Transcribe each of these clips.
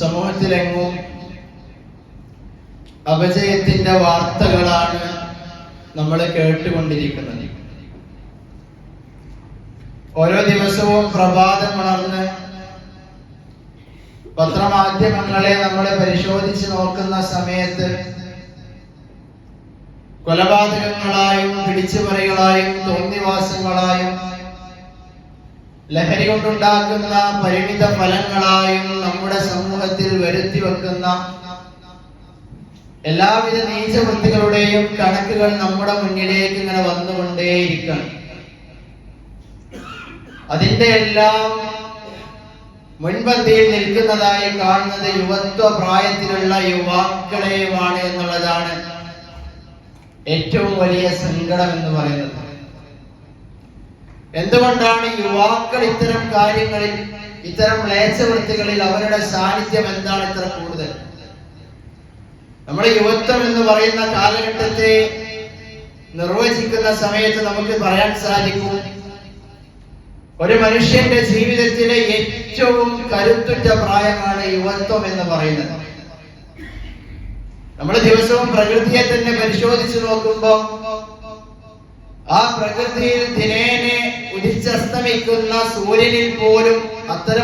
സമൂഹത്തിലെങ്ങും അപജയത്തിന്റെ വാർത്തകളാണ് നമ്മൾ കേട്ടുകൊണ്ടിരിക്കുന്നത്. ഓരോ ദിവസവും പ്രഭാതം വളർന്ന് പത്രമാധ്യമങ്ങളെ നമ്മൾ പരിശോധിച്ച് നോക്കുന്ന സമയത്ത് കൊലപാതകങ്ങളായും പിടിച്ചുപറികളായും തോന്നിവാസങ്ങളായും ലഹരി കൊണ്ടുണ്ടാക്കുന്ന പരിണിത ഫലങ്ങളായും നമ്മുടെ സമൂഹത്തിൽ വരുത്തി വെക്കുന്ന എല്ലാവിധ നീചവൃത്തികളുടെയും കണക്കുകൾ നമ്മുടെ മുന്നിലേക്ക് ഇങ്ങനെ വന്നുകൊണ്ടേയിരിക്കണം അതിന്റെ എല്ലാം മുൻപന്തിയിൽ നിൽക്കുന്നതായി കാണുന്നത് യുവത്വ പ്രായത്തിലുള്ള യുവാക്കളെയുമാണ് എന്നുള്ളതാണ് ഏറ്റവും വലിയ സങ്കടം എന്ന് പറയുന്നത്. എന്തുകൊണ്ടാണ് യുവാക്കൾ ഇത്തരം കാര്യങ്ങളിൽ ഇത്തരം മ്ലേച്ഛവൃത്തികളിൽ അവരുടെ സാന്നിധ്യം എന്താണ് ഇത്ര കൂടുതൽ? നമ്മുടെ യുവത്വം എന്ന് പറയുന്ന കാലഘട്ടത്തെ നിർവചിക്കുന്ന സമയത്ത് നമുക്ക് പറയാൻ സാധിക്കും ഒരു മനുഷ്യന്റെ ജീവിതത്തിലെ ഏറ്റവും കരുത്തുറ്റ പ്രായമാണ് യുവത്വം എന്ന് പറയുന്നത്. നമ്മൾ ദിവസവും പ്രകൃതിയെ തന്നെ പരിശോധിച്ചു നോക്കുമ്പോൾ ആ പ്രകൃതിയിൽ ദിനേനെ ഉദിച്ചസ്തമിക്കുന്ന സൂര്യനിൽ പോലും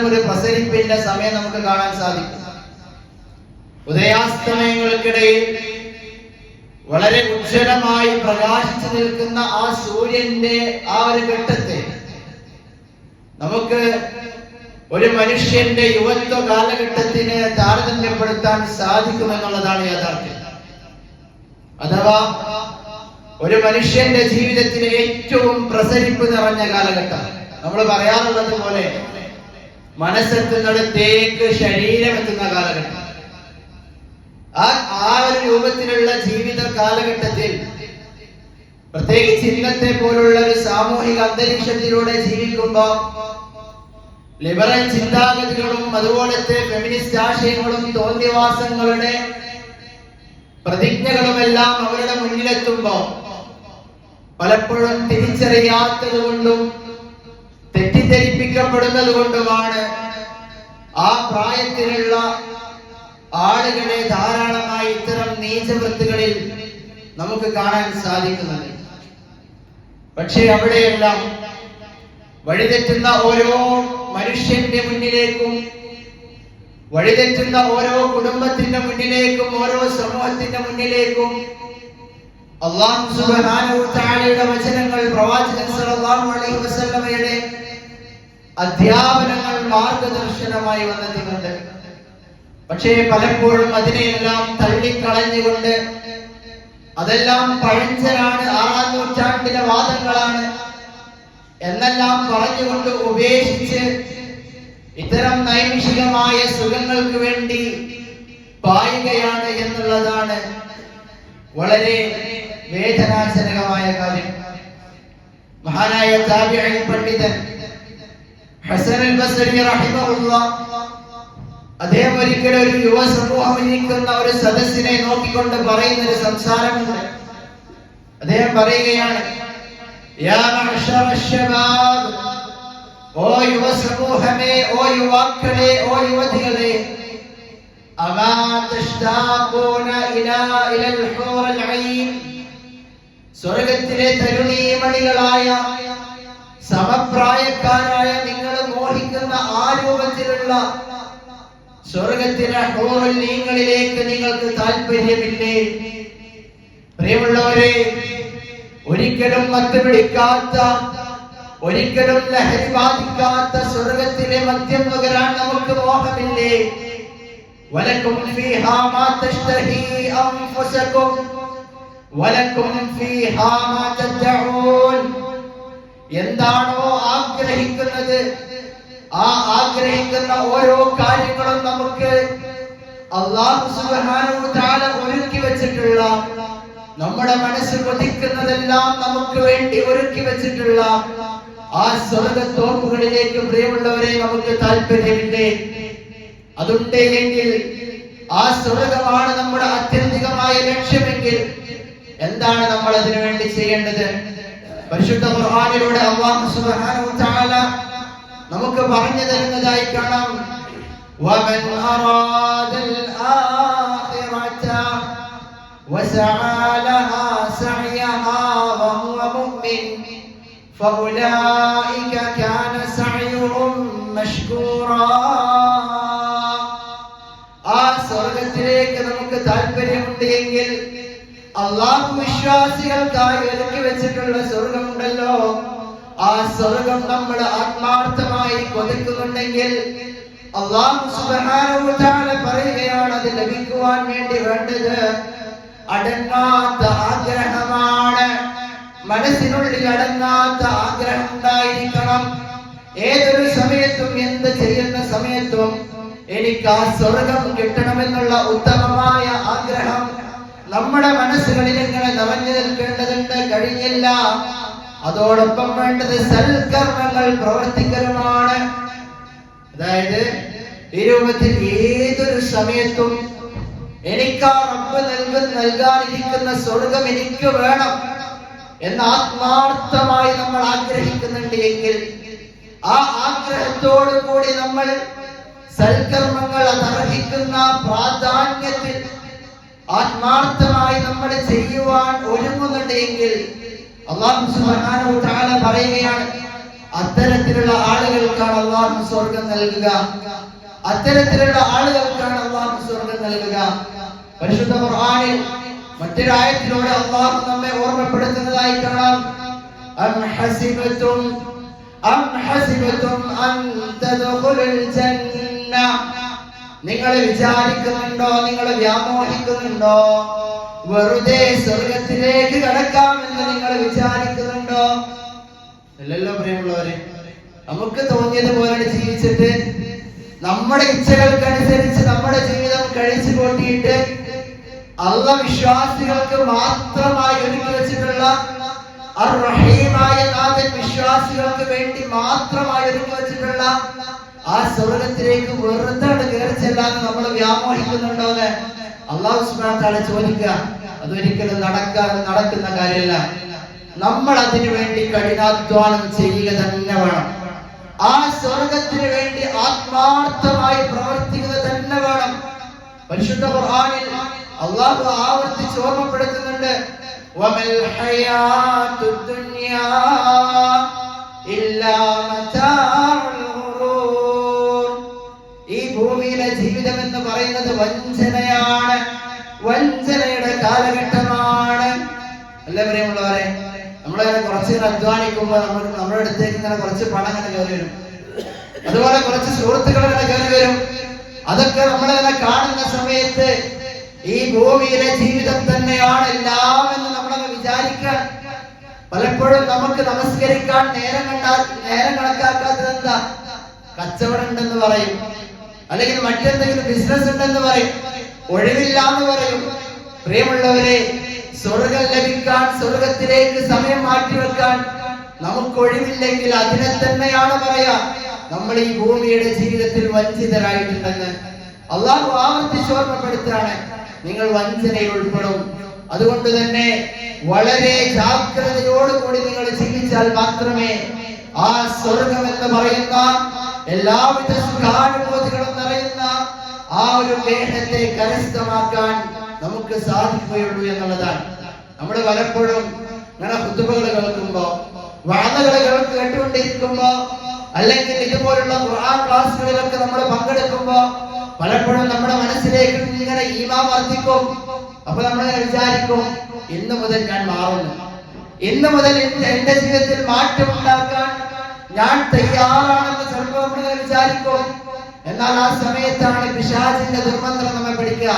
ഒരു പ്രസരിപ്പിന്റെ സമയം നമുക്ക് കാണാൻ സാധിക്കും. ഉദയാസ്തമയങ്ങൾക്കിടയിൽ വളരെ ഉജ്ജ്വലമായി പ്രകാശിച്ചു നിൽക്കുന്ന ആ സൂര്യന്റെ ആ ഒരു ഘട്ടത്തെ നമുക്ക് ഒരു മനുഷ്യന്റെ യുവത്വ കാലഘട്ടത്തിന് താരതമ്യപ്പെടുത്താൻ സാധിക്കുമെന്നുള്ളതാണ് യാഥാർത്ഥ്യം. അഥവാ ഒരു മനുഷ്യന്റെ ജീവിതത്തിലെ ഏറ്റവും പ്രസരിപ്പ് നിറഞ്ഞ കാലഘട്ടം. നമ്മൾ പറയാറുള്ളത് പോലെ മനസ്സെത്തുന്നിടത്തേക്ക് ശരീരം എത്തുന്ന കാലഘട്ടം. ആ ആ ഒരു രൂപത്തിലുള്ള ജീവിത കാലഘട്ടത്തിൽ പ്രത്യേകിച്ച് ഇന്നത്തെ പോലുള്ള ഒരു സാമൂഹിക അന്തരീക്ഷത്തിലൂടെ ജീവിക്കുമ്പോ ലിബറൽ ചിന്താഗതികളും അതുപോലത്തെ ഫെമിനിസ്റ്റ് ആശയങ്ങളും തോന്നിവാസങ്ങളുടെ പ്രതിജ്ഞകളുമെല്ലാം അവരുടെ മുന്നിലെത്തുമ്പോ പലപ്പോഴും തിരിച്ചറിയാത്തത് കൊണ്ടും തെറ്റിദ്ധരിപ്പിക്കപ്പെടുന്നത് കൊണ്ടുമാണ് ആ പ്രായത്തിലുള്ള ആളുകളെ ധാരാളമായി ഇത്തരം നീചവൃത്തികളിൽ നമുക്ക് കാണാൻ സാധിക്കുന്നത്. പക്ഷേ അവിടെയെല്ലാം വഴിതെറ്റുന്ന ഓരോ മനുഷ്യന്റെ മുന്നിലേക്കും വഴിതെറ്റുന്ന ഓരോ കുടുംബത്തിന്റെ മുന്നിലേക്കും ഓരോ സമൂഹത്തിന്റെ മുന്നിലേക്കും അള്ളാഹു സുബ്ഹാനഹു തആലയുടെ വചനങ്ങൾ പ്രവാചകൻ സല്ലല്ലാഹു അലൈഹി വസല്ലമയുടെ അധ്യാപനങ്ങൾ മാർഗദർശനമായി വന്നെത്തുന്നുണ്ട് പക്ഷേ പലപ്പോഴും അതിനെയെല്ലാം തള്ളിക്കളഞ്ഞുകൊണ്ട് അതെല്ലാം പഴഞ്ചനാണ് ആറാം നൂറ്റാണ്ടിലെ വാദങ്ങളാണ് എന്നെല്ലാം പറഞ്ഞുകൊണ്ട് ഉപേക്ഷിച്ച് ഇത്തരം നൈമിഷികമായ സുഖങ്ങൾക്ക് വേണ്ടി പായുകയാണ് എന്നുള്ളതാണ് വളരെ വേദനാജനകമായ കാര്യം. മഹാനായ താബിഈ പണ്ഡിതൻ ഹസൻ അൽ ബസ്രി റഹിമഹുല്ലാ അദ്ദേഹം ഒരിക്കലും ഒരു യുവ സമൂഹം ഇരിക്കുന്ന ഒരു സദസ്സിനെ നോക്കിക്കൊണ്ട് പറയുന്ന ഒരു സംസാരമുണ്ട് അദ്ദേഹം പറയുകയാണ് ഓ യുവ സമൂഹമേ ഓ യുവാക്കളെ ഓ യുവതികളെ അമാ تشتاقون ഇലാ إلى الحور العين സ്വർഗത്തിലെ തരുണീമണികളായ സമപ്രായക്കാരായ നിങ്ങൾ മോഹിക്കുന്ന ആ രൂപത്തിലുള്ള സ്വർഗത്തിലെ ഹോറല്ലീങ്ങളിലേക്ക് നിങ്ങൾക്ക് താല്പര്യമില്ലേ പ്രിയമുള്ളവരെ ഒരിക്കലും മത്ത് പിടിക്കാത്ത ഒരിക്കലും ലഹരി ബാധിക്കാത്ത സ്വർഗത്തിലെ മദ്യം നുകരാൻ നമുക്ക് മോഹമില്ലേ? വലക്കും فيها ما تشتهي أنفسكم. ولكم فيها ما تدعون. എന്താണോ ആഗ്രഹിക്കുന്നത്? ആ ആഗ്രഹിക്കുന്ന ഓരോ കാര്യങ്ങളും നമുക്ക് അള്ളാഹു സുബ്ഹാനഹു തആല ഒരുക്കി വെച്ചിട്ടുള്ള നമ്മുടെ മനസ്സ് കൊതിക്കുന്നതെല്ലാം നമുക്ക് വേണ്ടി ഒരുക്കി വെച്ചിട്ടുള്ള ആ സ്വർഗത്തോപ്പുകളിലേക്ക് പ്രിയമുള്ളവരെ നമുക്ക് താല്പര്യമില്ലേ? അതുണ്ടെങ്കിൽ ആ സ്വർഗമാണ് നമ്മുടെ ആത്യന്തികമായ ലക്ഷ്യമെങ്കിൽ എന്താണ് നമ്മൾ അതിനു വേണ്ടി ചെയ്യേണ്ടത്? പരിശുദ്ധ ഖുർആനിലൂടെ അല്ലാഹു സുബ്ഹാനഹു തആല നമുക്ക് പറഞ്ഞു തരുന്നതായി കാണാം. വമൻ അറാദൽ ആഖിറത വസആലഹാ സഅയഹാ വഹുവ മുഅ്മിൻ ഫഉലൈക കാന സഅയുഹും മശ്കൂറാ എങ്കിൽ അള്ളാഹു വിശ്വാസികൾക്കായി ഒരുക്കി വെച്ചിട്ടുള്ള സ്വർഗമുണ്ടല്ലോ ആ സ്വർഗം നമ്മൾ ആത്മാർത്ഥമായി കൊതിക്കുന്നുണ്ടെങ്കിൽ അള്ളാഹു തആല പറയുകയാണ് അത് ലഭിക്കുവാൻ വേണ്ടി വേണ്ടത്. അടങ്ങാത്ത ആഗ്രഹമാണ്. മനസ്സിനുള്ളിൽ അടങ്ങാത്ത ആഗ്രഹം ഉണ്ടായിരിക്കണം. ഏതൊരു സമയത്തും എന്ത് ചെയ്യുന്ന സമയത്തും എനിക്ക് ആ സ്വർഗം കിട്ടണമെന്നുള്ള ഉത്തമമായ ആഗ്രഹം നമ്മുടെ മനസ്സുകളിൽ ഇങ്ങനെ നിറഞ്ഞു നിൽക്കേണ്ടതുണ്ട് കഴിഞ്ഞില്ല. അതോടൊപ്പം വേണ്ടത് സൽക്കർമ്മങ്ങൾ പ്രവർത്തിക്കലുമാണ്. അതായത് ഈ ഏതൊരു സമയത്തും എനിക്ക് ആ റബ്ബ് നൽകുന്ന നൽകാനിരിക്കുന്ന സ്വർഗം എനിക്ക് വേണം എന്ന് ആത്മാർത്ഥമായി നമ്മൾ ആഗ്രഹിക്കുന്നുണ്ട് എങ്കിൽ ആ ആഗ്രഹത്തോടു കൂടി നമ്മൾ സൽക്കർമ്മങ്ങൾ അതർഹിക്കുന്ന പ്രാധാന്യത്തിൽ ആത്മാർത്ഥമായി നമ്മൾ ചെയ്യുവാൻ ഒരുങ്ങുന്നുണ്ട് എങ്കിൽ അള്ളാഹു സുബ്ഹാനഹു തആല പറയുകയാണ് അത്തരത്തിലുള്ള ആളുകൾക്കാണ് അള്ളാഹു സ്വർഗം നൽകുക. അത്തരത്തിലുള്ള ആളുകൾക്കാണ് അള്ളാഹു സ്വർഗം നൽകുക. പരിശുദ്ധ ഖുർആനിൽ മറ്റൊരായത്തിലൂടെ അള്ളാഹു നമ്മെ ഓർമ്മപ്പെടുത്തുന്നതായി കാണാം. അം ഹസിബതും അം ഹസിബതും അൻ തദ്ഖുലുൽ ജന്ന നിങ്ങൾ വിചാരിക്കുന്നുണ്ടോ നിങ്ങൾ വ്യാമോഹിക്കുന്നുണ്ടോ? വെറുതെ സ്വർഗത്തിലേക്ക് കടക്കാമെന്ന് നിങ്ങൾ വിചാരിക്കുന്നുണ്ടോ? അല്ലല്ലോ പ്രിയമുള്ളവരെ നമുക്ക് തോന്നിയതുപോലെ ജീവിച്ചിട്ട് നമ്മുടെ ഇച്ഛകൾക്കനുസരിച്ച് നമ്മുടെ ജീവിതം കഴിച്ചു കൂട്ടിയിട്ട് അള്ള വിശ്വാസികൾക്ക് മാത്രമായി ഒരുക്കി വെച്ചിട്ടുള്ള അർറഹീമായ നാഥൻ വിശ്വാസികൾക്ക് വേണ്ടി മാത്രമായി ഒരുക്കി വെച്ചിട്ടുള്ള ആ സ്വർഗത്തിലേക്ക് വെറുതെ കയറി ചെല്ലാൻ നമ്മൾ വ്യാമോഹിക്കുന്നുണ്ടോന്ന് അള്ളാഹു സുബ്ഹാനതാല ചോദിക്കുക. അതൊരിക്കലും നടക്കാൻ നടക്കുന്ന കാര്യമല്ല. നമ്മൾ അതിനു വേണ്ടി കഠിനാധ്വാനം ചെയ്യുക തന്നെ വേണം. ആ സ്വർഗത്തിന് വേണ്ടി ആത്മാർത്ഥമായി പ്രവർത്തിക്കുക തന്നെ വേണം. പരിശുദ്ധ ഖുർആനിൽ അള്ളാഹു ആവർത്തിച്ച് ഓർമ്മപ്പെടുത്തുന്നുണ്ട്. ഇല്ലാ ജീവിതം എന്ന് പറയുന്നത് വഞ്ചനയാണ്. വഞ്ചനയുടെ കാലഘട്ടമാണ്. അല്ലേ പ്രിയമുള്ളവരെ? നമ്മളിങ്ങനെ കുറച്ച് ഇങ്ങനെ അധ്വാനിക്കുമ്പോൾ നമ്മൾ നമ്മുടെ അടുത്തേക്ക് ഇങ്ങനെ കുറച്ച് പണം ഇങ്ങനെ കയറി വരും. അതുപോലെ കുറച്ച് സുഹൃത്തുക്കൾ ഇങ്ങനെ കയറി വരും. അതൊക്കെ നമ്മളിങ്ങനെ കാണുന്ന സമയത്ത് ഈ ഭൂമിയിലെ ജീവിതം തന്നെയാണ് എല്ലാം എന്ന് നമ്മളങ്ങ് വിചാരിക്കാൻ പലപ്പോഴും നമുക്ക് നമസ്കരിക്കാൻ നേരം കണ്ടാ നേരം കണക്കാക്കാത്തത് എന്താ കച്ചവടം ഉണ്ടെന്ന് പറയും. അല്ലെങ്കിൽ മറ്റെന്തെങ്കിലും ബിസിനസ് ഉണ്ടെന്ന് പറയും. ഒഴിവില്ല എന്ന് പറയും. പ്രിയമുള്ളവരെ സ്വർഗം ലഭിക്കാൻ സ്വർഗത്തിലേക്ക് സമയം മാറ്റിവെക്കാൻ നമുക്ക് ഒഴിവില്ലെങ്കിൽ അതിനെ തന്നെയാണ് പറയാ. നമ്മൾ ഈ ഭൂമിയുടെ ജീവിതത്തിൽ വഞ്ചിതരായിട്ടുണ്ടെന്ന്. അള്ളാഹു ആവർത്തിച്ച് ഓർമ്മപ്പെടുത്താണ് നിങ്ങൾ വഞ്ചനയിൽ ഉൾപ്പെടും. അതുകൊണ്ട് തന്നെ വളരെ ജാഗ്രതയോടുകൂടി നിങ്ങൾ ജീവിച്ചാൽ മാത്രമേ ആ സ്വർഗം എന്ന് പറയുന്ന എല്ലാവിധ സുഖാനുഭൂതികളും നിറയുന്ന ആ ഒരു ദേഹത്തെ കരസ്ഥമാക്കാൻ നമുക്ക് സാധിക്കുകയുള്ളൂ എന്നുള്ളതാണ്. നമ്മൾ പലപ്പോഴും ഇങ്ങനെ കുത്തുബകൾ കേൾക്കുമ്പോ വാദകൾ കേട്ടുകൊണ്ടിരിക്കുമ്പോ അല്ലെങ്കിൽ ഇതുപോലുള്ള ഖുർആൻ ക്ലാസ്സുകളിലൊക്കെ നമ്മൾ പങ്കെടുക്കുമ്പോ പലപ്പോഴും നമ്മുടെ മനസ്സിലേക്ക് ഇങ്ങനെ ഈമാ വർദ്ധിക്കും. അപ്പൊ നമ്മൾ വിചാരിക്കും ഇന്ന് മുതൽ ഞാൻ മാറുന്നു. ഇന്ന് മുതൽ എന്റെ ജീവിതത്തിൽ മാറ്റം ഉണ്ടാക്കാൻ ഞാൻ തയ്യാറാണെന്ന് ചിലപ്പോൾ നമ്മൾ വിചാരിക്കും എന്നാൽ ആ സമയത്താണ് പിശാചിന്റെ ദുർമന്ത്രം നമ്മെ പിടിക്കുക.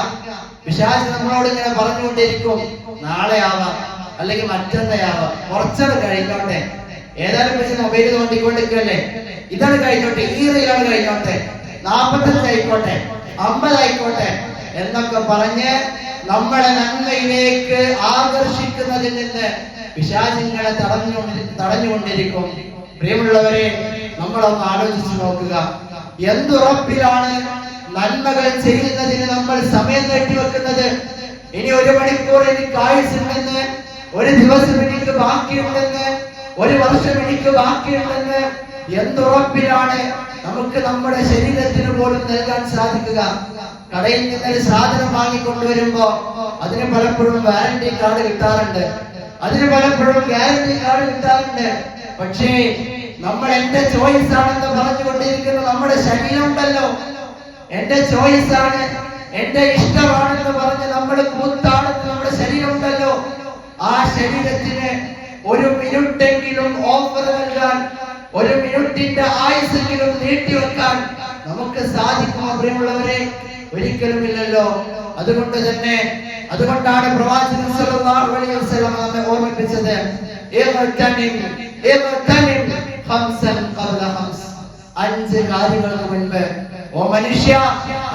പിശാച് നമ്മളോട് ഇങ്ങനെ പറഞ്ഞുകൊണ്ടിരിക്കും. നാളെ ആവാം അല്ലെങ്കിൽ മറ്റന്നയാവാം കുറച്ചത് കഴിഞ്ഞോട്ടെ. ഏതായാലും പക്ഷെ മൊബൈൽ തോണ്ടിക്കൊണ്ടിരിക്കല്ലേ ഇതാണ് കഴിഞ്ഞോട്ടെ. ഈ റീലാണ് കഴിഞ്ഞോട്ടെ. നാപ്പത്തഞ്ച് ആയിക്കോട്ടെ. അമ്പതായിക്കോട്ടെ എന്നൊക്കെ പറഞ്ഞ് നമ്മളെ നന്മയിലേക്ക് ആകർഷിക്കുന്നതിൽ നിന്ന് പിശാചിങ്ങളെ തടഞ്ഞുകൊണ്ട് തടഞ്ഞുകൊണ്ടിരിക്കും. പ്രിയമുള്ളവരെ നമ്മളൊന്ന് ആലോചിച്ചു നോക്കുക. എന്തുറപ്പിലാണ് നന്മകൾ ചെയ്യുന്നതിന് നമ്മൾ സമയം നീട്ടിവെക്കുന്നത് ഇനി ഒരു മണിക്കൂർ എനിക്ക് ആയുസുണ്ടെന്ന് ഒരു ദിവസം എനിക്ക് ബാക്കിയുണ്ടെന്ന് ഒരു വർഷം എനിക്ക് ബാക്കിയുണ്ടെന്ന് എന്തുറപ്പിലാണ് നമുക്ക് നമ്മുടെ ശരീരത്തിന് പോലും നൽകാൻ സാധിക്കുക? കടയിൽ നിന്ന് ഒരു സാധനം വാങ്ങിക്കൊണ്ടുവരുമ്പോ അതിന് പലപ്പോഴും വാറന്റി കാർഡ് കിട്ടാറുണ്ട്. അതിന് പലപ്പോഴും ഗ്യാരണ്ടി കാർഡ് കിട്ടാറുണ്ട്. പക്ഷേ നമ്മൾ എന്റെ ചോയ്സ് ആണെന്ന് പറഞ്ഞുകൊണ്ടിരിക്കുന്ന നമ്മുടെ ശരീരം ഉണ്ടല്ലോ എന്റെ ചോയ്സ് ആണ് എന്റെ ഇഷ്ടമാണെന്ന് പറഞ്ഞ് നമ്മൾ കൂത്താണെന്ന് നമ്മുടെ ശരീരം ഉണ്ടല്ലോ ആ ശരീരത്തിന് ഒരു മിനിറ്റെങ്കിലും ഓഫർ നൽകാൻ ഒരു മിനിറ്റിന്റെ ആയുസെങ്കിലും നീട്ടിവെക്കാൻ നമുക്ക് സാധിക്കുമോ പ്രിയമുള്ളവരെ? ഒരിക്കലുമില്ലല്ലോ. അതുകൊണ്ട് തന്നെ അതുകൊണ്ടാണ് പ്രവാചകൻ ഏത് നമ്മെ ഓർമ്മിപ്പിച്ചത്. ഇഗ്തനിം അഞ്ച് കാര്യങ്ങൾക്ക് മുൻപ് ഓ മനുഷ്യ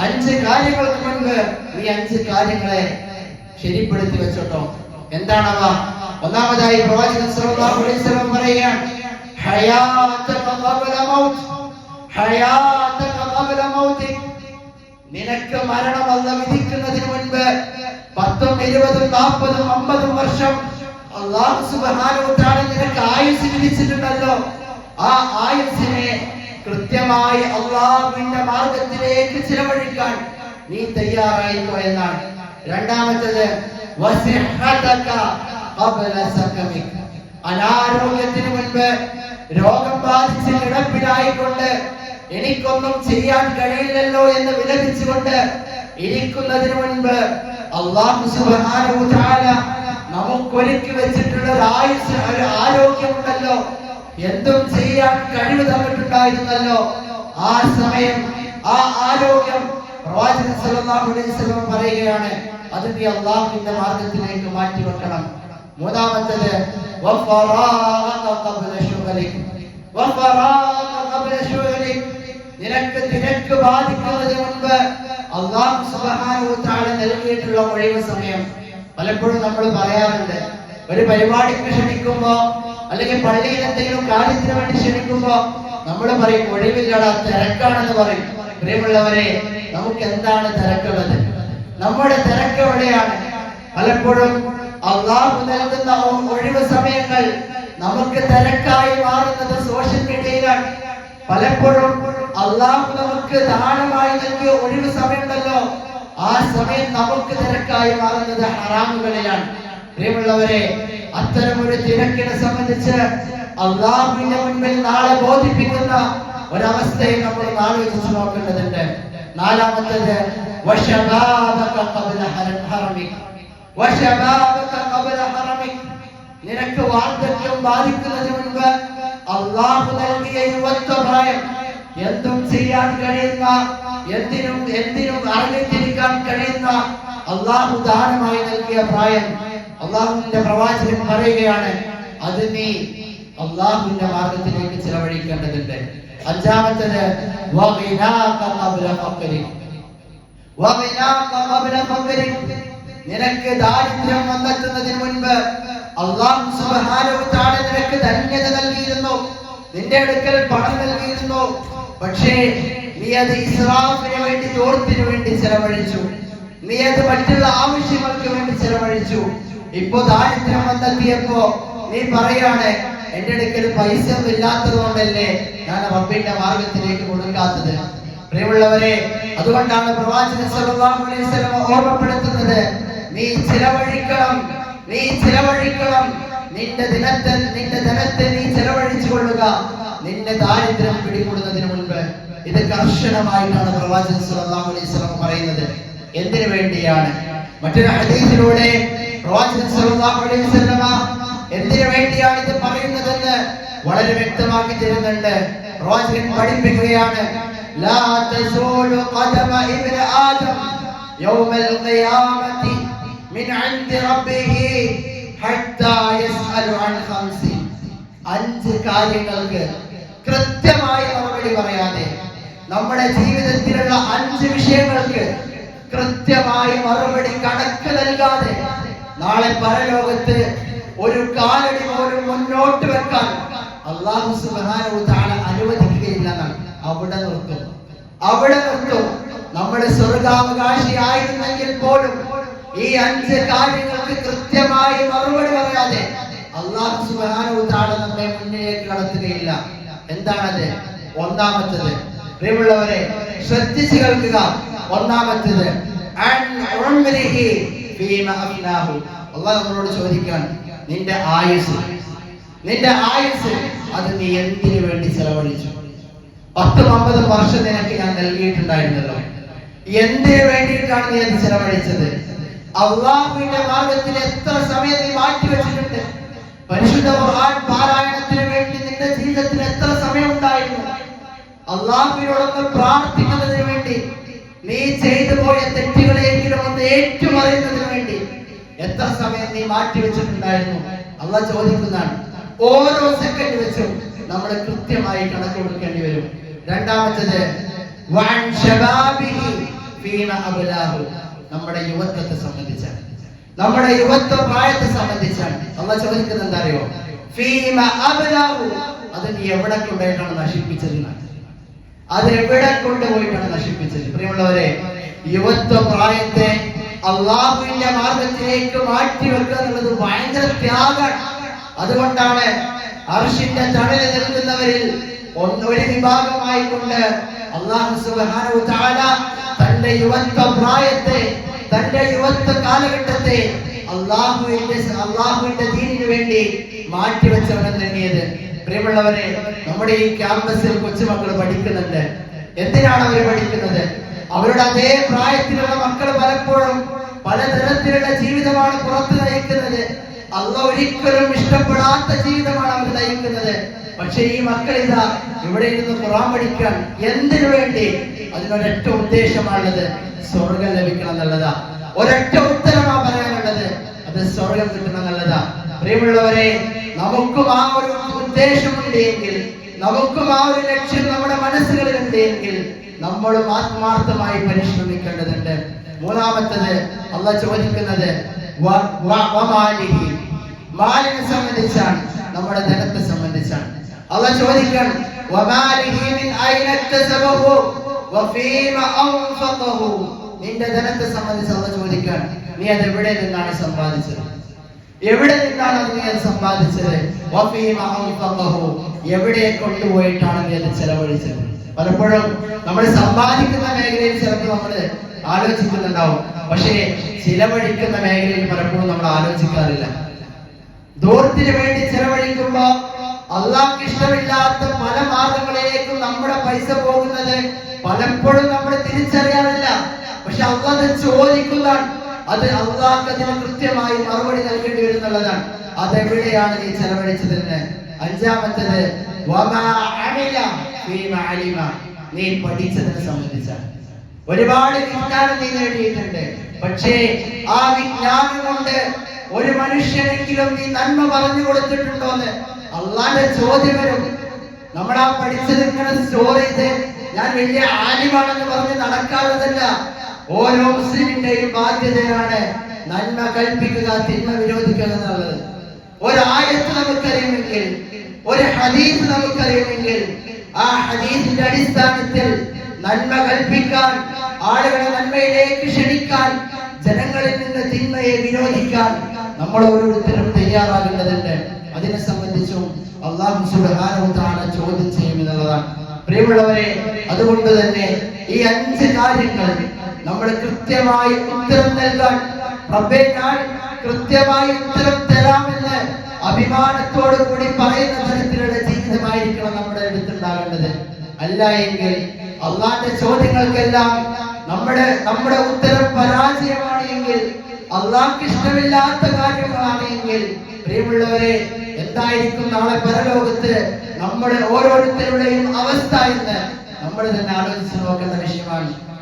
അഞ്ച് കാര്യങ്ങൾക്ക് മുൻപ് നീ അഞ്ച് കാര്യങ്ങളെ ശരിപ്പെടുത്തി വെച്ചോട്ടോ. എന്താണവ? ഒന്നാമതായി പ്രവാചകൻ സല്ലല്ലാഹു അലൈഹി വസല്ലം പറയുകയാണ് ഹയാതക ഖബ്ല മൗത്ത് ഹയാതക ഖബ്ല മൗത് നിനക്ക് മരണം അല്ല വിധിക്കുന്നതിന് മുൻപ് പത്തും ഇരുപതും നാൽപ്പതും അമ്പതും വർഷം അള്ളാഹു വതആല നിനക്ക് ആയുസ് വിധിച്ചിട്ടുണ്ടല്ലോ ആ ആയുസിനെ കൃത്യമായി അള്ളാഹുവിന്റെ മാർഗത്തിലേക്ക് ചിലവഴിക്കാൻ നീ തയ്യാറായിക്കോ എന്നാണ്. രണ്ടാമത്തത് അനാരോഗ്യത്തിന് മുൻപ് രോഗം ബാധിച്ച് കിടപ്പിലായിക്കൊണ്ട് എനിക്കൊന്നും ചെയ്യാൻ കഴിയില്ലല്ലോ എന്ന് വിലപിച്ചുകൊണ്ട് ഇരിക്കുന്നതിന് മുൻപ് അള്ളാഹു തആല നമുക്കൊരുക്കി വെച്ചിട്ടുള്ള ഒരു ആയുസ് ഒരു ആരോഗ്യമുണ്ടല്ലോ. എന്തും ചെയ്യാൻ കഴിവ് തന്നിട്ടുണ്ടായിരുന്നല്ലോ. ആ സമയം ആ ആരോഗ്യം പ്രവാചകൻ സല്ലല്ലാഹു അലൈഹി വസല്ലം പറയുകയാണ് അത് നീ അള്ളാഹുവിന്റെ മാർഗത്തിലേക്ക് മാറ്റി വെക്കണം മൂന്നാമത്തേത് നിനക്ക് നിനക്ക് ബാധിക്കുന്നതിന് മുൻപ് അള്ളാഹു സുബ്ഹാനഹു നൽകിയിട്ടുള്ള ഒഴിവ് സമയം. പലപ്പോഴും നമ്മൾ പറയാറുണ്ട് ഒരു പരിപാടിക്ക് ക്ഷണിക്കുമ്പോ അല്ലെങ്കിൽ പള്ളിയിൽ എന്തെങ്കിലും കാര്യത്തിന് വേണ്ടി ക്ഷണിക്കുമ്പോ നമ്മൾ പറയും ഒഴിവില്ലടാ തിരക്കാണെന്ന് പറയും. പ്രിയമുള്ളവരെ നമുക്ക് എന്താണ് തിരക്കുള്ളത്? നമ്മുടെ തിരക്ക് എവിടെയാണ്? പലപ്പോഴും അള്ളാഹു നൽകുന്ന ഒഴിവ് സമയങ്ങൾ നമുക്ക് തിരക്കായി മാറുന്നത് സോഷ്യൽ മീഡിയയിലാണ്. പലപ്പോഴും അള്ളാഹു നമുക്ക് ദാനമായി നൽകിയ ഒഴിവ് സമയമുണ്ടല്ലോ ആ സമയം നമുക്ക് തിരക്കായി മാറുന്നത് ഹറാമുകളിലാണ്. പ്രിയമുള്ളവരെ അത്തരമൊരു തിരക്കിനെ സംബന്ധിച്ച് അള്ളാഹുവിന്റെ മുൻപിൽ നാളെ ബോധിപ്പിക്കുന്ന ഒരവസ്ഥയെ നമ്മൾ ആലോചിച്ച് നോക്കേണ്ടതുണ്ട്. നാലാമത്തേത് നിനക്ക് വാർദ്ധക്യം ബാധിക്കുന്നതിന് മുൻപ് അള്ളാഹു നൽകിയ യുവത്വ പ്രായം എന്തും ചെയ്യാൻ കഴിയുന്ന എന്തിനും എന്തിനും അറിഞ്ഞിരിക്കാൻ കഴിയുന്ന അള്ളാഹു ദാനമായി നൽകിയ പ്രായം അള്ളാഹുവിന്റെ പ്രവാചകൻ പറയുകയാണ് അത് നീ അള്ളാഹുവിന്റെ മാർഗത്തിലേക്ക് ചിലവഴിക്കേണ്ടതുണ്ട്. അഞ്ചാമത്തത് നിനക്ക് ദാരിദ്ര്യം വന്നെത്തുന്നതിന് മുൻപ് അള്ളാഹു നിനക്ക് ധന്യത നൽകിയിരുന്നു. നിന്റെ അടുക്കൽ പണം നൽകിയിരുന്നു. പക്ഷേ നീ അത് ഇസ്രാഫിന് വേണ്ടി തോർത്തിന് വേണ്ടി ചെലവഴിച്ചു. നീ അത് മറ്റുള്ള ആവശ്യങ്ങൾക്ക് വേണ്ടി ചെലവഴിച്ചു. ഇപ്പോ ദാരിദ്ര്യം വന്നെത്തിയപ്പോ നീ പറയാണ് എന്റെ അടുക്കൽ പൈസ ഇല്ലാത്തത് കൊണ്ടല്ലേ ഞാൻ റബ്ബിന്റെ മാർഗത്തിലേക്ക് കൊടുക്കാത്തത്? പ്രിയമുള്ളവരെ അതുകൊണ്ടാണ് പ്രവാചകൻ ഓർമ്മപ്പെടുത്തുന്നത് നീ ചിലവഴിക്കണം നീ ചിലവഴിക്കണം. നിന്റെ ദിനത്തെ നിന്റെ ധനത്തെ നീ ചിലവഴിച്ചു കൊള്ളുക. നിന്റെ ദാരിദ്ര്യം പിടികൂടുന്നതിന് ഇത് കർശനമായിട്ടാണ് പ്രവാചകൻ സല്ലല്ലാഹു അലൈഹി വസല്ലം പറയുന്നത്. എന്തിനു വേണ്ടിയാണ്? മറ്റൊരു ഹദീസിലൂടെ പ്രവാചകൻ സല്ലല്ലാഹു അലൈഹി വസല്ലമ എന്തിനു വേണ്ടിയാണ് ഇത് പറയുന്നതെന്ന് വളരെ വ്യക്തമാക്കി തരുന്നുണ്ട്. പ്രവാചകൻ പഠിപ്പിക്കുകയാണ് ലാ തസൂലു ഖദമ ഇബ്ന ആദം യൗമൽ ഖിയാമത്തി മിൻ ഇൻദി റബ്ബിഹി ഹത്താ യസ്അലു അൻ ഖംസി. അഞ്ച് കാര്യങ്ങൾക്ക് കൃത്യമായി മറുപടി പറയാതെ നമ്മുടെ ജീവിതത്തിലുള്ള അഞ്ച് വിഷയങ്ങൾക്ക് കൃത്യമായി മറുപടി കണക്ക് നൽകാതെ നാളെ പരലോകത്ത് ഒരു കാലടി പോലും മുന്നോട്ട് വെക്കാൻ അള്ളാഹു തആല അനുവദിക്കുകയില്ല അവിടെ നിർത്തും. അവിടെ നിർത്തും. നമ്മുടെ സ്വർഗാവകാശിയായിരുന്നെങ്കിൽ പോലും ഈ അഞ്ച് കാര്യങ്ങൾക്ക് കൃത്യമായി മറുപടി പറയാതെ അള്ളാഹു തആല നമ്മെ മുന്നിലേക്ക് കടത്തുകയില്ല എന്താണത്? ഒന്നാമത്തത് പ്രിയമുള്ളവരെ ശ്രദ്ധിച്ചു കേൾക്കുക. ഒന്നാമത്തത് അൻ ഉംരിഹി ഫീമ അഫ്നാഹു. അള്ളാഹ് നമ്മളോട് ചോദിക്കാണ് നിന്റെ ആയുസ് നിന്റെ ആയുസ് അത് നീ എന്തിനു വേണ്ടി ചെലവഴിച്ചു? പത്തും അമ്പതും വർഷം നിനക്ക് ഞാൻ നൽകിയിട്ടുണ്ടായിരുന്നല്ലോ. എന്തിനു വേണ്ടിയിട്ടാണ് നീ അത് ചെലവഴിച്ചത്? അള്ളാഹുവിന്റെ മാർഗത്തിൽ എത്ര സമയം നീ മാറ്റി വെച്ചിട്ടുണ്ട്? പരിശുദ്ധ പാരായണത്തിന് വേണ്ടി നിന്റെ ജീവിതത്തിൽ എത്ര സമയം ഉണ്ടായിരുന്നു? അള്ളാഹുവിനോടൊന്ന് പ്രാർത്ഥിക്കുന്നതിന് വേണ്ടി നീ ചെയ്തു പോയ തെറ്റുകളെങ്കിലും ഒന്ന് ഏറ്റുമറിയുന്നതിന് വേണ്ടി എത്ര സമയം നീ മാറ്റി വെച്ചിട്ടുണ്ടായിരുന്നു അള്ള ചോദിക്കുന്നതാണ് ഓരോ സെക്കൻഡ് വെച്ചും നമ്മൾ കൃത്യമായി കണക്ക് കൊടുക്കേണ്ടി വരും രണ്ടാമത്തത്. നമ്മുടെ യുവത്വത്തെ സംബന്ധിച്ചാണ് നമ്മുടെ യുവത്വ പ്രായത്തെ സംബന്ധിച്ചാണ് അള്ളാഹ് ചോദിക്കുന്നത് എന്താ അറിയോ ഫീമ അബ്ലാഹു. അത് നീ എവിടെ കൊണ്ടായിട്ടാണ് നശിപ്പിച്ചത് എന്നാണ്. അത് എവിടെ കൊണ്ടുപോയിട്ടാണ് നശിപ്പിച്ചത്? പ്രിയമുള്ളവരെ യുവത്വ പ്രായത്തെ അള്ളാഹുവിന്റെ മാർഗത്തിലേക്ക് മാറ്റി വെക്കുക എന്നുള്ളത് ഭയങ്കര ത്യാഗമാണ് അതുകൊണ്ടാണ് അർഷിന്റെ തണൽ നിൽക്കുന്നവരിൽ ഒന്നൊരു ഒരു വിഭാഗമായി കൊണ്ട് അള്ളാഹു തന്റെ യുവത്വ പ്രായത്തെ തന്റെ യുവത്വ കാലഘട്ടത്തെ അള്ളാഹുവിന്റെ അള്ളാഹുവിന്റെ ദീനിനു വേണ്ടി മാറ്റിവെച്ചവൻ തന്നെയത് പ്രിയമുള്ളവരെ നമ്മുടെ ഈ ക്യാമ്പസിൽ കൊച്ചുമക്കൾ പഠിക്കുന്നുണ്ട്. എന്തിനാണ് അവർ പഠിക്കുന്നത്? അവരുടെ അതേ പ്രായത്തിലുള്ള മക്കൾ പലപ്പോഴും പലതരത്തിലുള്ള ജീവിതമാണ് പുറത്ത് നയിക്കുന്നത്. അല്ല ഒരിക്കലും ഇഷ്ടപ്പെടാത്ത ജീവിതമാണ് അവർ നയിക്കുന്നത്. പക്ഷെ ഈ മക്കൾ ഇതാ ഇവിടെ ഇരുന്ന് ഖുറാൻ പഠിക്കാൻ എന്തിനു വേണ്ടി? അതിനൊരൊറ്റ ഉദ്ദേശമാണുള്ളത് സ്വർഗം ലഭിക്കണം എന്നുള്ളതാ. ഒരൊറ്റ ഉത്തരമാ പറയാനുള്ളത്. അത് സ്വർഗം കിട്ടണം എന്നുള്ളതാ. പ്രിയമുള്ളവരെ നമുക്കും ആ ഒരു ഉദ്ദേശമുണ്ട് എങ്കിൽ നമുക്കും ആ ഒരു ലക്ഷ്യം നമ്മുടെ ഉണ്ട് എങ്കിൽ നമ്മളും ആത്മാർത്ഥമായി പരിശ്രമിക്കേണ്ടതുണ്ട് മൂന്നാമത്തത് അല്ല ചോദിക്കുന്നത്. മാലിനെ സംബന്ധിച്ചാണ് നമ്മുടെ ധനത്തെ സംബന്ധിച്ചാണ് അല്ല ചോദിക്കാൻ. നിന്റെ ധനത്തെ സംബന്ധിച്ച് അല്ല ചോദിക്കാൻ നീ അത് എവിടെ നിന്നാണ് സമ്പാദിച്ചത് എവിടെ നിന്നാണ് അത് ഞാൻ സമ്പാദിച്ചത്? എവിടെ കൊണ്ടുപോയിട്ടാണ് ഞാൻ ചെലവഴിച്ചത്? പലപ്പോഴും നമ്മൾ സമ്പാദിക്കുന്ന മേഖലയിൽ ചിലപ്പോൾ നമ്മൾ ആലോചിക്കുന്നുണ്ടാവും. പക്ഷേ ചിലവഴിക്കുന്ന മേഖലയിൽ പലപ്പോഴും നമ്മൾ ആലോചിക്കാറില്ല. ദൂരത്തിന് വേണ്ടി ചെലവഴിക്കുമ്പോ അള്ളാഹ് ഇഷ്ടമില്ലാത്ത പല മാർഗങ്ങളിലേക്കും നമ്മുടെ പൈസ പോകുന്നത് പലപ്പോഴും നമ്മൾ തിരിച്ചറിയാറില്ല. പക്ഷെ അള്ളാഹ് ചോദിക്കുന്നതാണ് അത് അള്ളാഹ് അതിന് കൃത്യമായി മറുപടി നൽകേണ്ടി വരുന്നുള്ളതാണ്. അതെവിടെയാണ് നീ ചെലവഴിച്ചതെന്ന്? അഞ്ചാമത്തത്. നീ പഠിച്ചതിനെ സംബന്ധിച്ചാണ്. ഒരുപാട് വിജ്ഞാനം നീ നേടിയിട്ടുണ്ട്. പക്ഷേ ആ വിജ്ഞാനം കൊണ്ട് ഒരു മനുഷ്യനെങ്കിലും നീ നന്മ പറഞ്ഞു കൊടുത്തിട്ടുണ്ടോ എന്ന് അള്ളാന്റെ ചോദ്യം വരും. നമ്മൾ ആ പഠിച്ചത് ഇങ്ങനെ സ്റ്റോർ ചെയ്ത് ഞാൻ വലിയ ആലിമാണെന്ന് പറഞ്ഞ് നടക്കാത്തതല്ല ഓരോ മുസ്ലിമിന്റെയും ബാധ്യതയാണ് നന്മ കൽപ്പിക്കുക തിന്മ വിരോധിക്കുക എന്നുള്ളത്. ഒരായത്ത് നമുക്കറിയുമെങ്കിൽ ഒരു ഹദീസ് നമുക്കറിയുമെങ്കിൽ ആ ഹദീസിന്റെ അടിസ്ഥാനത്തിൽ നന്മ കൽപ്പിക്കാൻ ആളുകളെ നന്മയിലേക്ക് ക്ഷണിക്കാൻ ജനങ്ങളിൽ നിന്ന് തിന്മയെ വിരോധിക്കാൻ നമ്മൾ ഓരോരുത്തരും തയ്യാറാകേണ്ടതുണ്ട്. അതിനെ സംബന്ധിച്ചും അള്ളാഹു സുബ്ഹാനഹു തആല ചോദ്യം ചെയ്യും എന്നുള്ളതാണ്. പ്രിയമുള്ളവരെ അതുകൊണ്ട് തന്നെ ഈ അഞ്ച് കാര്യങ്ങൾ നമ്മൾ കൃത്യമായി ഉത്തരം നൽകാൻ റബ്ബേ ഞാൻ കൃത്യമായി ഉത്തരം തരാമെന്ന് അഭിമാനത്തോടു കൂടി പറയുന്ന തരത്തിലുള്ള ജീവിതമായിരിക്കണം നമ്മുടെ അടുത്തുണ്ടാകേണ്ടത്. അല്ല എങ്കിൽ അള്ളാന്റെ ചോദ്യങ്ങൾക്കെല്ലാം നമ്മുടെ നമ്മുടെ ഉത്തരം പരാജയമാണ് എങ്കിൽ അള്ളാഹ്ക്ക് ഇഷ്ടമില്ലാത്ത കാര്യങ്ങളാണ് എങ്കിൽ പ്രിയമുള്ളവരെ എന്തായിരിക്കും നാളെ പരലോകത്ത് നമ്മുടെ ഓരോരുത്തരുടെയും അവസ്ഥ എന്ന് നമ്മൾ തന്നെ ആലോചിച്ച് നോക്കേണ്ട വിഷയമാണ്.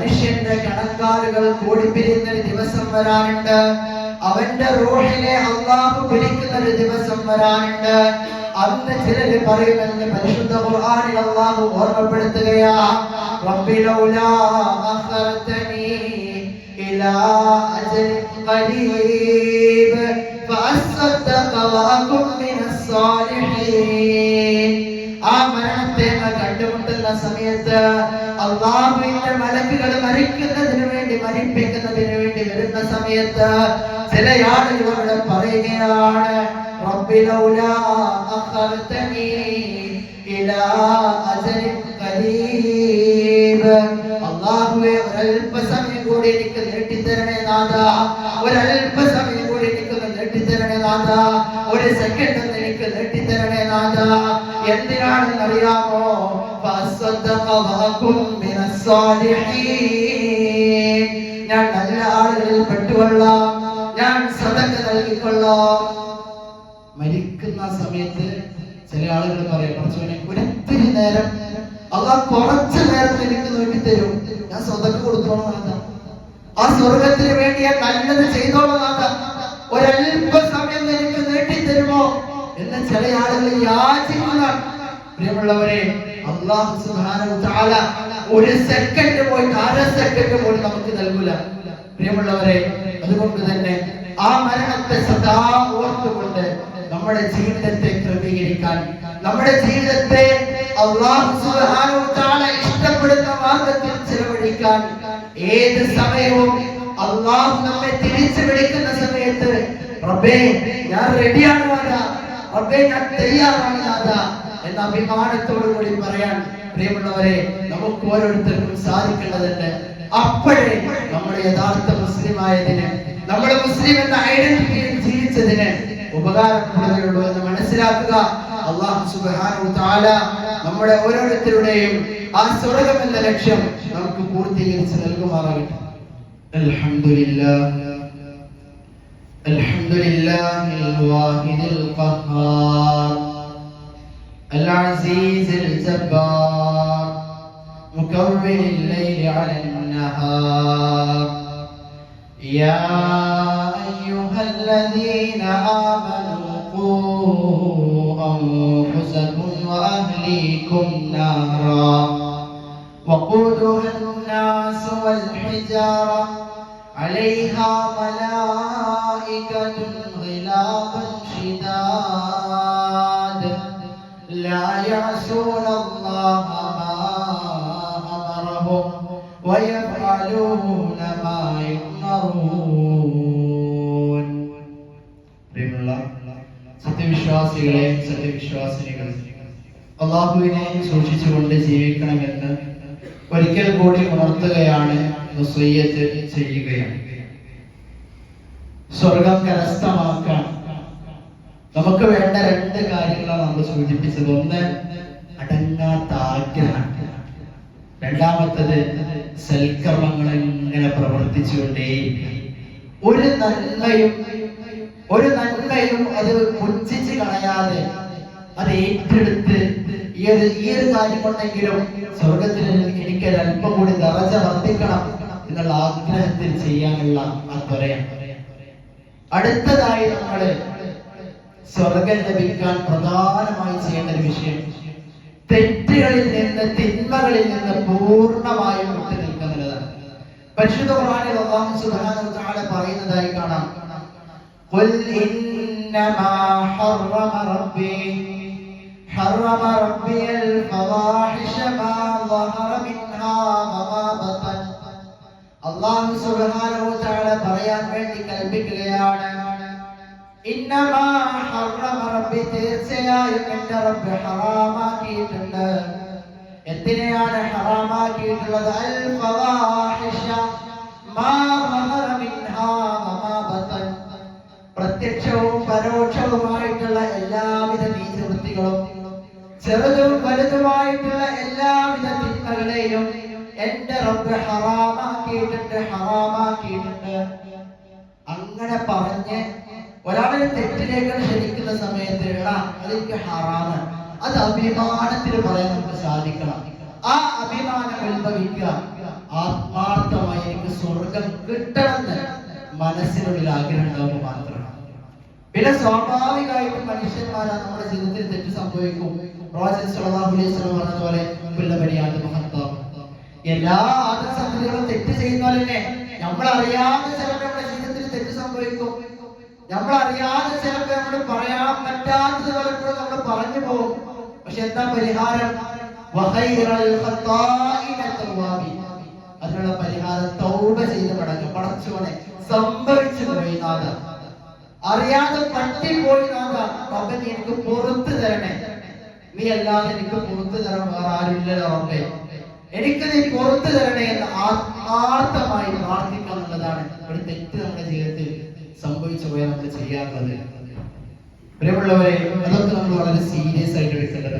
മനുഷ്യന്റെ കണക്കാലുകൾ കൂടിപ്പിരിയുന്നൊരു ദിവസം വരാനുണ്ട്. അവന്റെ റോഹിനെ അള്ളാഹ് പിടിക്കുന്ന ഒരു ദിവസം വരാനുണ്ട്. അന്ന് ചിലർ പറയുന്നതിന് പരിശുദ്ധ ഖുർആാനിൽ അള്ളാഹ് ഓർമ്മപ്പെടുത്തുകയാ മരണത്തെ കണ്ടുമുട്ടുന്ന സമയത്ത് അള്ളാഹുവിന്റെ മലക്കുകൾ മരിക്കുന്നതിന് വേണ്ടി മരിപ്പിക്കുന്നതിന് വേണ്ടി വരുന്ന സമയത്ത് ചില ആളുകൾ അവിടെ പറയുകയാണ്. അള്ളാഹുവേ ഒരല്പസമയം കൂടി എനിക്ക് നീട്ടിത്തരണേ നാഥ ഒരല്പസമയം കൂടി എനിക്ക് നീട്ടിത്തരണേ നാഥ ഒരു സെക്കൻഡ് ഒന്ന് എനിക്ക് നീട്ടിത്തരണേ നാഥ എന്തിനാണെന്ന് അറിയാമോ فأصدق وأكن من الصالحين. ഞാൻ നല്ല ആളുകളിൽ പെട്ടുകൊള്ളാം ഞാൻ സദക്ക നൽകിക്കൊള്ളാം മരിക്കുന്ന സമയത്ത് ചില ആളുകൾ പറയും കുറച്ചുകൂടെ ഒരിത്തിരി നേരം അള്ളാഹ് കുറച്ച് നേരത്തെ എനിക്ക് നോക്കി തരും ഞാൻ സ്വതക്ക കൊടുത്തോളാം നാഥ. ആ സ്വർഗത്തിന് വേണ്ടി ഞാൻ നല്ലത് ചെയ്തോളാം നാഥ. ഒരല്പ സമയം എനിക്ക് നീട്ടി തരുമോ എന്ന് ചില ആളുകൾ യാചിക്കുന്ന പ്രിയമുള്ളവരെ അള്ളാഹു തആല ഒരു സെക്കൻഡ് പോയിട്ട് അര സെക്കൻഡ് പോലും നമുക്ക് നൽകൂല. പ്രിയമുള്ളവരെ അതുകൊണ്ട് തന്നെ ആ മരണത്തെ സദാ ഓർത്തുകൊണ്ട് നമ്മുടെ ജീവിതത്തെ ക്രമീകരിക്കാൻ നമ്മുടെ ജീവിതത്തെ അള്ളാഹു തആല ഇഷ്ടപ്പെടുന്ന മാർഗത്തിൽ ചെലവഴിക്കാൻ ഏത് സമയവും അള്ളാഹു നമ്മെ തിരിച്ചു വിളിക്കുന്ന സമയത്ത് റബ്ബേ ഞാൻ റെഡിയാണ് റബ്ബേ ഞാൻ തയ്യാറാണ് എന്ന അഭിമാനത്തോടുകൂടി പറയാൻ പ്രിയമുള്ളവരെ നമുക്ക് ഓരോരുത്തർക്കും സാധിക്കേണ്ടതുണ്ട്. അപ്പോഴേ നമ്മൾ യഥാർത്ഥ മുസ്ലിം ആയതിന് നമ്മൾ മുസ്ലിം എന്ന ഐഡന്റിറ്റിയിൽ ജീവിച്ചതിന് ഉപകാരപ്പെടുകയുള്ളൂ എന്ന് മനസ്സിലാക്കുക. അള്ളാഹു സുബാനു താല നമ്മുടെ ഓരോരുത്തരുടെയും ആ സ്വർഗം എന്ന ലക്ഷ്യം നമുക്ക് പൂർത്തീകരിച്ച് നൽകുമാറാകട്ടെ. അൽഹംദുലില്ലാ അൽഹംദുലില്ലാഹിൽ الواحد القهار العزيز الجبار مكون الليل على النهار. يا أيها الذين آمنوا قوا أنفسكم وأهليكم نارا. وقودها الناس والحجارة عليها ملائكة غلاظ شداد. لا يعصون الله ما أمرهم ويفعلون ما يؤمرون പ്രിയമുള്ള സത്യവിശ്വാസികളെ സത്യവിശ്വാസിനികളെ അള്ളാഹുവിനെ സൂക്ഷിച്ചുകൊണ്ട് ജീവിക്കണമെന്ന് ഒരിക്കൽ കൂടി ഉണർത്തുകയാണ് വസയ്യത്ത് ചെയ്യുകയാണ് സ്വർഗം കരസ്ഥമാക്കാൻ നമുക്ക് വേണ്ട രണ്ട് കാര്യങ്ങളാണ് നമ്മൾ സൂചിപ്പിച്ചത്. ഒന്ന് അടങ്ങാത്ത ആഗ്രഹം. രണ്ടാമത്തത് സൽക്കർമ്മങ്ങൾ ഇങ്ങനെ പ്രവർത്തിച്ചുകൊണ്ടേ ഒരു നന്മയും ഒരു നന്മയും അത് പുച്ഛിച്ച് കളയാതെ അത് ഏറ്റെടുത്ത് ഈ ഒരു ഈ ഒരു കാര്യം കൊണ്ടെങ്കിലും സ്വർഗത്തിൽ എനിക്ക് അല്പം കൂടി നിറച്ച വർദ്ധിക്കണം എന്നുള്ള ആഗ്രഹത്തിൽ ചെയ്യാനുള്ള ആ ത്വരയാണ്. അടുത്തതായി നമ്മൾ സ്വർഗം ലഭിക്കാൻ പ്രധാനമായി ചെയ്യേണ്ട ഒരു വിഷയം തെറ്റുകളിൽ നിന്ന് തിന്മകളിൽ നിന്ന് പൂർണ്ണമായും വിട്ടു നിൽക്കുന്നതാണ് പരിശുദ്ധ ഖുർആനിൽ അല്ലാഹു സുബ്ഹാനഹു വ തആല പറയുന്നതായി കാണാം ഖുൽ ഇന്നമാ ഹറമ റബ്ബി حرم ربي الفواحش ما ظهر منها وما بطن അള്ളാഹു സുബ്ഹാനഹു വ തആല പറയാൻ വേണ്ടി കൽപ്പിക്കുകയാണ് ഇന്നമാ അൽ ഫവാഹിഷ മാ മിൻഹാ പ്രത്യക്ഷവും പരോക്ഷവുമായിട്ടുള്ള എല്ലാവിധ നീതിവൃത്തികളും ചെറുതും വലുതുമായിട്ടുള്ള എല്ലാവിധ തിന്മകളെയും എന്റെ റബ്ബ് ഹറാമാക്കിയിട്ടുണ്ട് ഹറാമാക്കിയിട്ടുണ്ട്. അങ്ങനെ പറഞ്ഞ് ഒരാളെ തെറ്റിലേക്ക് ക്ഷണിക്കുന്ന സമയത്ത് എടാ അതെനിക്ക് അത് അഭിമാനത്തിൽ പറയാൻ നമുക്ക് സാധിക്കണം. ആ അഭിമാനം ഉത്ഭവിക്കുക ആത്മാർത്ഥമായി എനിക്ക് സ്വർഗം കിട്ടണമെന്ന് മനസ്സിനുള്ളിൽ ആഗ്രഹം ഉണ്ടാവുമ്പോൾ മാത്രമാണ്. പിന്നെ സ്വാഭാവികമായിട്ടും മനുഷ്യന്മാരാ നമ്മുടെ ജീവിതത്തിൽ തെറ്റ് സംഭവിക്കും. ഖത്താ എല്ലാ ആദർശത്തിലും തെറ്റ് ചെയ്യുന്നവരന്നെ നമ്മൾ അറിയാതെ ചിലപ്പോൾ നമ്മുടെ ജീവിതത്തിൽ തെറ്റ് സംഭവിക്കും. നമ്മൾ അറിയാതെ ചിലപ്പോൾ നമ്മൾ പറയാൻ പറ്റാത്തത് പലപ്പോഴും നമ്മൾ പറഞ്ഞു പോകും. പക്ഷെ എന്താ പരിഹാരം. അതിനുള്ള പരിഹാരം തൗബ ചെയ്ത് മടങ്ങി. പടച്ചോനെ സംഭവിച്ചു പോയി നാഥ. അറിയാതെ പറ്റിപ്പോയി നാഥ. റബ്ബെ നീ എനിക്ക് പുറത്തു തരണേ. നീ അല്ലാതെ എനിക്ക് പുറത്തു തരാൻ വേറെ ആരുമില്ലല്ലോ റബ്ബെ എനിക്ക് നീ പുറത്തു തരണേ എന്ന് ആത്മാർത്ഥമായി പ്രാർത്ഥിക്കുക എന്നുള്ളതാണ് ഒരു തെറ്റ് നമ്മുടെ ജീവിതത്തിൽ. സംഭവിച്ചു പോയാൽ നമ്മൾ ചെയ്യാത്തത്. പ്രിയമുള്ളവരെ അതൊക്കെ നമ്മൾ വളരെ സീരിയസ് ആയിട്ട് എടുക്കേണ്ടത്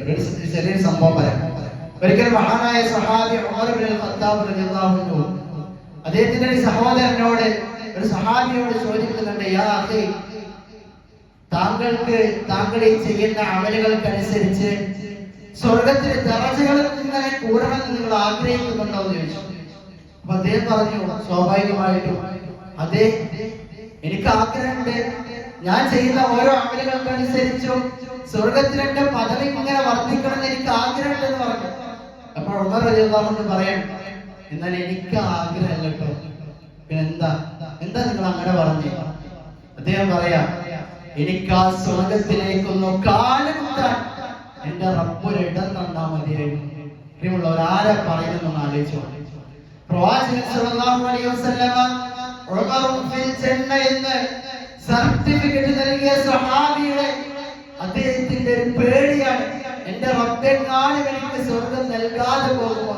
ചെറിയൊരു സംഭവം പറയാം. ഒരിക്കൽ മഹാനായ സഹാബി റളിയല്ലാഹു അദ്ദേഹത്തിന്റെ ഒരു സഹോദരനോട് ഒരു സഹാബിയോട് ചോദിക്കുന്നുണ്ട് താങ്കൾക്ക് താങ്കൾ ഈ ചെയ്യുന്ന അമലുകൾക്കനുസരിച്ച് സ്വർഗത്തിലെ ദറജകൾ നിങ്ങളെ കൂടണമെന്ന് നിങ്ങൾ ആഗ്രഹിക്കുന്നുണ്ടോ? എന്ന് ചോദിച്ചു. അപ്പൊ അദ്ദേഹം പറഞ്ഞു സ്വാഭാവികമായിട്ടും. അതെ എനിക്ക് ആഗ്രഹമുണ്ട്. ഞാൻ ചെയ്യുന്ന ഓരോ അമലുകൾക്കനുസരിച്ചും സ്വർഗത്തിലെ പദവി ഇങ്ങനെ വർദ്ധിക്കണമെന്ന് എനിക്ക് ആഗ്രഹമുണ്ടെന്ന് പറഞ്ഞു. അപ്പോൾ ഉമർ റളിയല്ലാഹു പറയാം എന്നാൽ എനിക്ക് ആഗ്രഹമല്ല കേട്ടോ. പിന്നെ എന്താ? നിങ്ങൾ അങ്ങനെ പറഞ്ഞു? അദ്ദേഹം പറയാ എനിക്ക് ആ സ്വർഗത്തിലേക്കൊന്ന് കാലുകുത്താൻ എന്റെ റബ്ബൊരിടം തന്നാ മതിയായിരുന്നു. പ്രിയമുള്ളവർ ആരെ പറയുന്നു ആലോചിച്ചു പ്രവാചകൻ സല്ലല്ലാഹു അലൈഹി വസല്ലമ എന്ന് സർട്ടിഫിക്കറ്റ് നൽകിയ സഹാബിയുടെ അദ്ദേഹത്തിന്റെ ഒരു പേടിയാണ്. എന്റെ റബ്ബെങ്ങാനും എനിക്ക് സ്വർഗം നൽകാതെ പോകുമോ?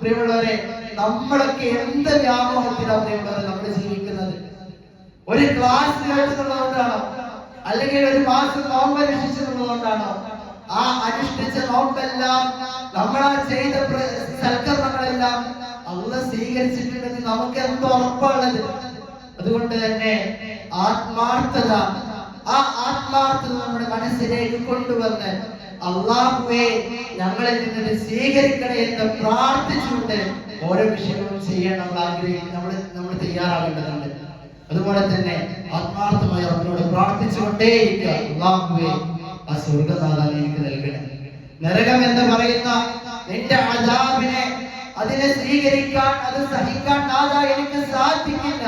പ്രിയമുള്ളവരെ നമ്മളൊക്കെ എന്ത് വ്യാമോഹത്തിലാണ് പ്രിയമുള്ളവരെ നമ്മൾ ജീവിക്കുന്നത്? ഒരു ക്ലാസ് കേട്ടുന്നതുകൊണ്ടാണോ അല്ലെങ്കിൽ ഒരു മാസം നോമ്പ് അനുഷ്ഠിച്ചതുകൊണ്ടാണോ ആ അനുഷ്ഠിച്ച നോമ്പെല്ലാം നമ്മളാ ചെയ്ത സൽക്കർമ്മങ്ങളെല്ലാം അള്ള സ്വീകരിച്ചിട്ടുണ്ടെന്ന് നമുക്ക് എന്തോ ഉറപ്പാണത്? അതുകൊണ്ട് തന്നെ ആത്മാർത്ഥത ആ ആത്മാർത്ഥത നമ്മുടെ മനസ്സിലേക്ക് കൊണ്ടുവന്ന് അള്ളാഹുവെ ഞങ്ങളെ നിന്നത് സ്വീകരിക്കണേ എന്ന് പ്രാർത്ഥിച്ചുകൊണ്ട് ഓരോ വിഷയങ്ങളും ചെയ്യാൻ നമ്മൾ ആഗ്രഹിക്കും നമ്മൾ നമ്മൾ തയ്യാറാകേണ്ടതുണ്ട്. അതുപോലെ തന്നെ ആത്മാർത്ഥമായി അവരോട് പ്രാർത്ഥിച്ചുകൊണ്ടേയിരിക്കുക. അള്ളാഹുവെ ആ സ്വർഗനാഥ നീ എനിക്ക് നൽകണേ. നരകം എന്ന് പറയുന്ന നിന്റെ അജാബിനെ അതിനെ സ്വീകരിക്കാൻ അത് സഹിക്കാൻ നാഥ എനിക്ക് സാധിക്കില്ല.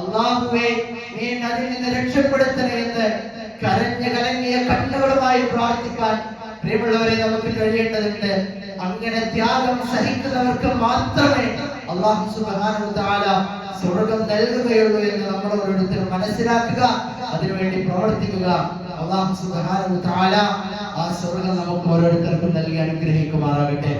അള്ളാഹുവെ നീ അതിൽ നിന്ന് രക്ഷപ്പെടുത്തണേ എന്ന് കരഞ്ഞു കലങ്ങിയ കണ്ണുകളുമായി പ്രാർത്ഥിക്കാൻ പ്രിയമുള്ളവരെ നമുക്ക് കഴിയേണ്ടതുണ്ട്. അങ്ങനെ ത്യാഗം സഹിക്കുന്നവർക്ക് മാത്രമേ അള്ളാഹു തആല സ്വർഗം നൽകുകയുള്ളൂ എന്ന് നമ്മൾ ഓരോരുത്തരും മനസ്സിലാക്കുക അതിനുവേണ്ടി പ്രവർത്തിക്കുക. അള്ളാഹു തആല ആ സ്വർഗം നമുക്ക് ഓരോരുത്തർക്കും നൽകി അനുഗ്രഹിക്കുമാറാകട്ടെ.